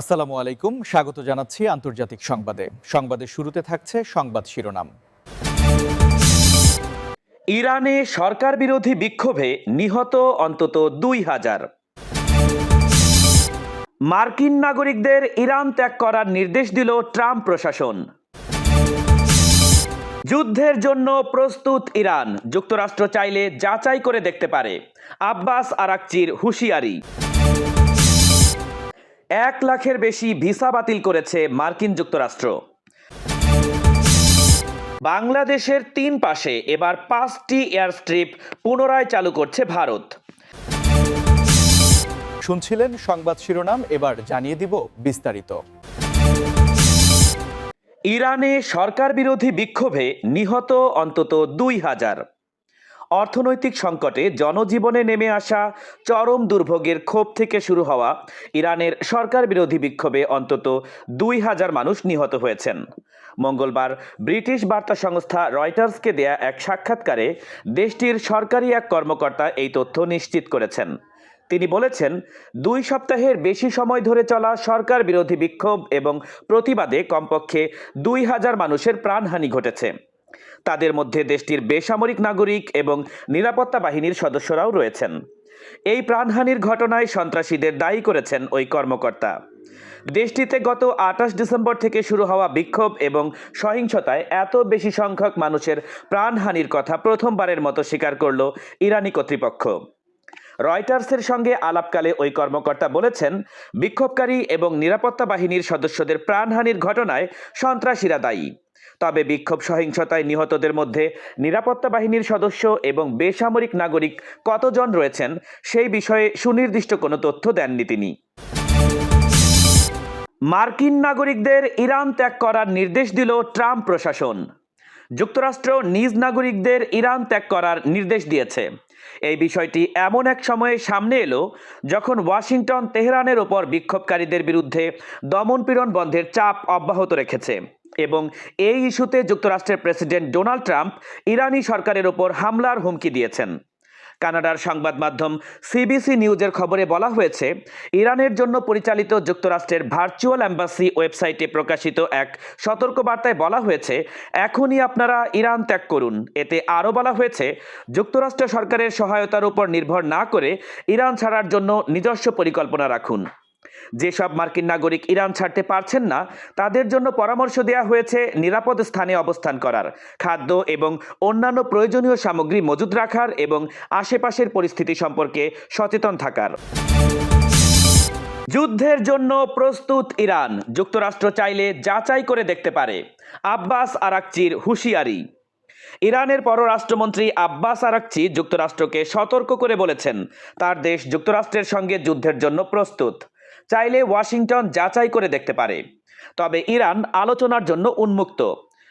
আসসালামু আলাইকুম। স্বাগত জানাচ্ছি আন্তর্জাতিক সংবাদে। সংবাদের শুরুতে থাকছে সংবাদ শিরোনাম। ইরানে সরকার বিরোধী বিক্ষোভে নিহত অন্তত দুই হাজার। মার্কিন নাগরিকদের ইরান ত্যাগ করার নির্দেশ দিল ট্রাম্প প্রশাসন। যুদ্ধের জন্য প্রস্তুত ইরান। যুক্তরাষ্ট্র চাইলে যাচাই করে দেখতে পারে। আব্বাস আরাকচির হুঁশিয়ারি। এক লাখের বেশি ভিসা বাতিল করেছে মার্কিন যুক্তরাষ্ট্র। বাংলাদেশের তিন পাশে এবার পাঁচটি এয়ার স্ট্রিপ পুনরায় চালু করছে ভারত। শুনছিলেন সংবাদ শিরোনাম এবার জানিয়ে দিব বিস্তারিত। ইরানে সরকার বিরোধী বিক্ষোভে নিহত অন্তত দুই হাজার। অর্থনৈতিক সংকটে জনজীবনে নেমে আসা চরম দুর্ভোগের ক্ষোভ থেকে শুরু হওয়া ইরানের সরকার বিরোধী বিক্ষোভে অন্তত দুই হাজার মানুষ নিহত হয়েছেন। মঙ্গলবার ব্রিটিশ বার্তা সংস্থা রয়টার্সকে দেয়া এক সাক্ষাৎকারে দেশটির সরকারি এক কর্মকর্তা এই তথ্য নিশ্চিত করেছেন। তিনি বলেছেন, দুই সপ্তাহের বেশি সময় ধরে চলা সরকার বিরোধী বিক্ষোভ এবং প্রতিবাদে কমপক্ষে দুই হাজার মানুষের প্রাণহানি ঘটেছে। তাদের মধ্যে দেশটির বেসামরিক নাগরিক এবং নিরাপত্তা বাহিনীর সদস্যরাও রয়েছেন। এই প্রাণহানির ঘটনায় সন্ত্রাসীদের দায়ী করেছেন ওই কর্মকর্তা। দেশটিতে গত আঠাশ ডিসেম্বর থেকে শুরু হওয়া বিক্ষোভ এবং সহিংসতায় এত বেশি সংখ্যক মানুষের প্রাণহানির কথা প্রথমবারের মতো স্বীকার করল ইরানি কর্তৃপক্ষ। রয়টার্সের সঙ্গে আলাপকালে ওই কর্মকর্তা বলেছেন, বিক্ষোভকারী এবং নিরাপত্তা বাহিনীর সদস্যদের প্রাণহানির ঘটনায় সন্ত্রাসীরা দায়ী। তবে বিক্ষোভ সহিংসতায় নিহতদের মধ্যে নিরাপত্তা বাহিনীর সদস্য এবং বেসামরিক নাগরিক কতজন রয়েছেন, সেই বিষয়ে সুনির্দিষ্ট কোনো তথ্য দেননি তিনি। মার্কিন নাগরিকদের ইরান ত্যাগ করার নির্দেশ দিল ট্রাম্প প্রশাসন। যুক্তরাষ্ট্র নিজ নাগরিকদের ইরান ত্যাগ করার নির্দেশ দিয়েছে। এই বিষয়টি এমন এক সময়ে সামনে এলো যখন ওয়াশিংটন, তেহরানের ওপর বিক্ষোভকারীদের বিরুদ্ধে দমনপীড়ন বন্ধের চাপ অব্যাহত রেখেছে এবং এই ইস্যুতে যুক্তরাষ্ট্রের প্রেসিডেন্ট ডোনাল্ড ট্রাম্প ইরানি সরকারের ওপর হামলার হুমকি দিয়েছেন। কানাডার সংবাদ মাধ্যম সিবিসি নিউজের খবরে বলা হয়েছে, ইরানের জন্য পরিচালিত যুক্তরাষ্ট্রের ভার্চুয়াল অ্যাম্বাসি ওয়েবসাইটে প্রকাশিত এক সতর্কবার্তায় বলা হয়েছে, এখনই আপনারা ইরান ত্যাগ করুন। এতে আরও বলা হয়েছে, যুক্তরাষ্ট্র সরকারের সহায়তার উপর নির্ভর না করে ইরান ছাড়ার জন্য নিজস্ব পরিকল্পনা রাখুন। যেসব মার্কিন নাগরিক ইরান ছাড়তে পারছেন না, তাদের জন্য পরামর্শ দেওয়া হয়েছে নিরাপদ স্থানে অবস্থান করার। খাদ্য এবং অন্যান্য প্রয়োজনীয় সামগ্রী মজুদ রাখার এবং আশেপাশের পরিস্থিতি সম্পর্কে সচেতন থাকার। যুদ্ধের জন্য প্রস্তুত ইরান। যুক্তরাষ্ট্র চাইলে যাচাই করে দেখতে পারে। আব্বাস আরাকচির হুঁশিয়ারি। ইরানের পররাষ্ট্রমন্ত্রী আব্বাস আরাকচি যুক্তরাষ্ট্রকে সতর্ক করে বলেছেন, তার দেশ যুক্তরাষ্ট্রের সঙ্গে যুদ্ধের জন্য প্রস্তুত। চাইলে ওয়াশিংটন যাচাই করে দেখতে পারে। তবে ইরান আলোচনার জন্য উন্মুক্ত।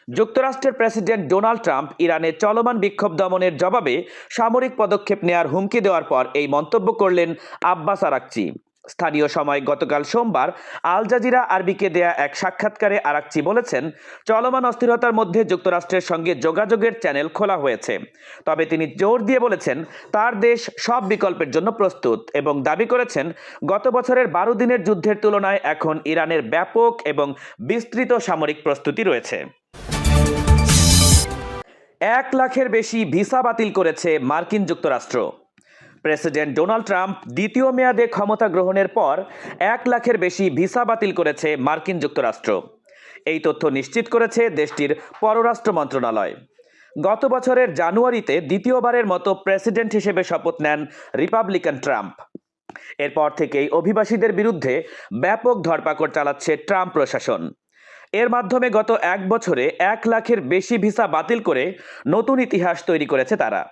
যুক্তরাষ্ট্রের প্রেসিডেন্ট ডোনাল্ড ট্রাম্প ইরানে চলমান বিক্ষোভ দমনের জবাবে সামরিক পদক্ষেপ নেয়ার হুমকি দেওয়ার পর এই মন্তব্য করলেন আব্বাস আরাকচি। স্থানীয় সময় গতকাল সোমবার আল জাজিরা আরবিকে দেয়া এক সাক্ষাৎকারে আরাকচি বলেছেন, চলমান অস্থিরতার মধ্যে যুক্তরাষ্ট্রের সঙ্গে যোগাযোগের চ্যানেল খোলা হয়েছে। তবে তিনি জোর দিয়ে বলেছেন, তার দেশ সব বিকল্পের জন্য প্রস্তুত এবং দাবি করেছেন, গত বছরের বারো দিনের যুদ্ধের তুলনায় এখন ইরানের ব্যাপক এবং বিস্তৃত সামরিক প্রস্তুতি রয়েছে। এক লাখের বেশি ভিসা বাতিল করেছে মার্কিন যুক্তরাষ্ট্র। প্রেসিডেন্ট ডোনাল্ড ট্রাম্প দ্বিতীয় মেয়াদে ক্ষমতা গ্রহণের পর এক লাখের বেশি ভিসা বাতিল করেছে মার্কিন যুক্তরাষ্ট্র। এই তথ্য নিশ্চিত করেছে দেশটির পররাষ্ট্র মন্ত্রণালয়। গত বছরের জানুয়ারিতে দ্বিতীয়বারের মতো প্রেসিডেন্ট হিসেবে শপথ নেন রিপাবলিকান ট্রাম্প। এরপর থেকেই অভিবাসীদের বিরুদ্ধে ব্যাপক ধরপাকড় চালাচ্ছে ট্রাম্প প্রশাসন। এর মাধ্যমে গত এক বছরে এক লাখের বেশি ভিসা বাতিল করে নতুন ইতিহাস তৈরি করেছে তারা।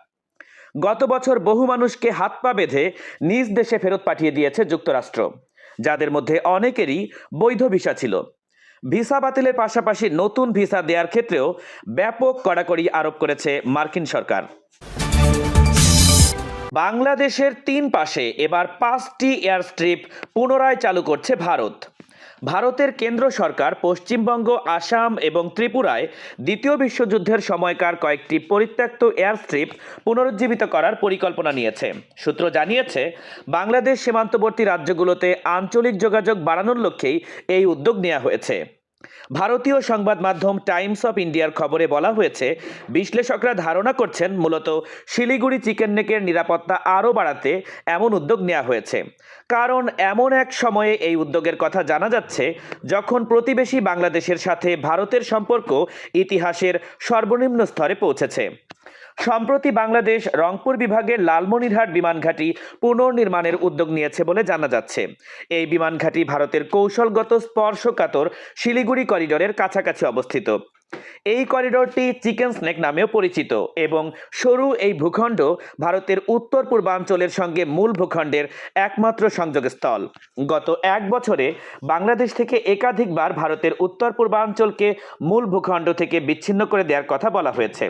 গত বছর বহু মানুষকে হাত পা বেঁধে নিজ দেশে ফেরত পাঠিয়ে দিয়েছে যুক্তরাষ্ট্র, যাদের মধ্যে অনেকেরই বৈধ ভিসা ছিল। ভিসা বাতিলের পাশাপাশি নতুন ভিসা দেওয়ার ক্ষেত্রেও ব্যাপক কড়াকড়ি আরোপ করেছে মার্কিন সরকার। বাংলাদেশের তিন পাশে এবার পাঁচটি এয়ারস্ট্রিপ পুনরায় চালু করছে ভারত। ভারতের কেন্দ্র সরকার পশ্চিমবঙ্গ, আসাম এবং ত্রিপুরায় দ্বিতীয় বিশ্বযুদ্ধের সময়কার কয়েকটি পরিত্যক্ত এয়ারস্ট্রিপ পুনরুজ্জীবিত করার পরিকল্পনা নিয়েছে। সূত্র জানিয়েছে, বাংলাদেশ সীমান্তবর্তী রাজ্যগুলোতে আঞ্চলিক যোগাযোগ বাড়ানোর লক্ষ্যেই এই উদ্যোগ নেওয়া হয়েছে। ভারতীয় সংবাদ মাধ্যম টাইমস অফ ইন্ডিয়ার খবরে বলা হয়েছে, বিশ্লেষকরা ধারণা করছেন মূলত শিলিগুড়ি চিকেন নেকের নিরাপত্তা আরও বাড়াতে এমন উদ্যোগ নেওয়া হয়েছে। কারণ এমন এক সময়ে এই উদ্যোগের কথা জানা যাচ্ছে, যখন প্রতিবেশী বাংলাদেশের সাথে ভারতের সম্পর্ক ইতিহাসের সর্বনিম্ন স্তরে পৌঁছেছে। সম্প্রতি বাংলাদেশ রংপুর বিভাগের লালমনিরহাট বিমানঘাটি পুনর্নির্মাণের উদ্যোগ নিয়েছে বলে জানা যাচ্ছে। এই বিমানঘাটি ভারতের কৌশলগত স্পর্শকাতর শিলিগুড়ি করিডোরের কাছাকাছি অবস্থিত। এই করিডোরটি চিকেন স্নেক নামেও পরিচিত এবং সরু এই ভূখণ্ড ভারতের উত্তর পূর্বাঞ্চলের সঙ্গে মূল ভূখণ্ডের একমাত্র সংযোগস্থল। গত এক বছরে বাংলাদেশ থেকে একাধিকবার ভারতের উত্তর পূর্বাঞ্চলকে মূল ভূখণ্ড থেকে বিচ্ছিন্ন করে দেওয়ার কথা বলা হয়েছে।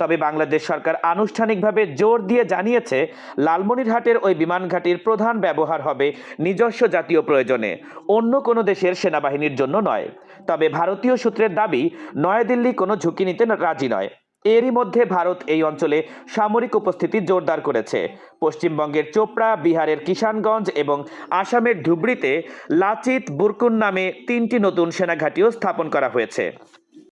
তবে বাংলাদেশ সরকার আনুষ্ঠানিকভাবে জোর দিয়ে জানিয়েছে, লালমনিরহাটের ওই বিমানঘাটির প্রধান ব্যবহার হবে নিজস্ব জাতীয় প্রয়োজনে, অন্য কোনো দেশের সেনাবাহিনীর জন্য নয়। তবে ভারতীয় সূত্রের দাবি, নয়াদিল্লি কোনো ঝুঁকি নিতে রাজি নয়। এরই মধ্যে ভারত এই অঞ্চলে সামরিক উপস্থিতি জোরদার করেছে। পশ্চিমবঙ্গের চোপড়া, বিহারের কিষানগঞ্জ এবং আসামের ধুবড়িতে লাচিত বুরকুন নামে তিনটি নতুন সেনাঘাঁটিও স্থাপন করা হয়েছে।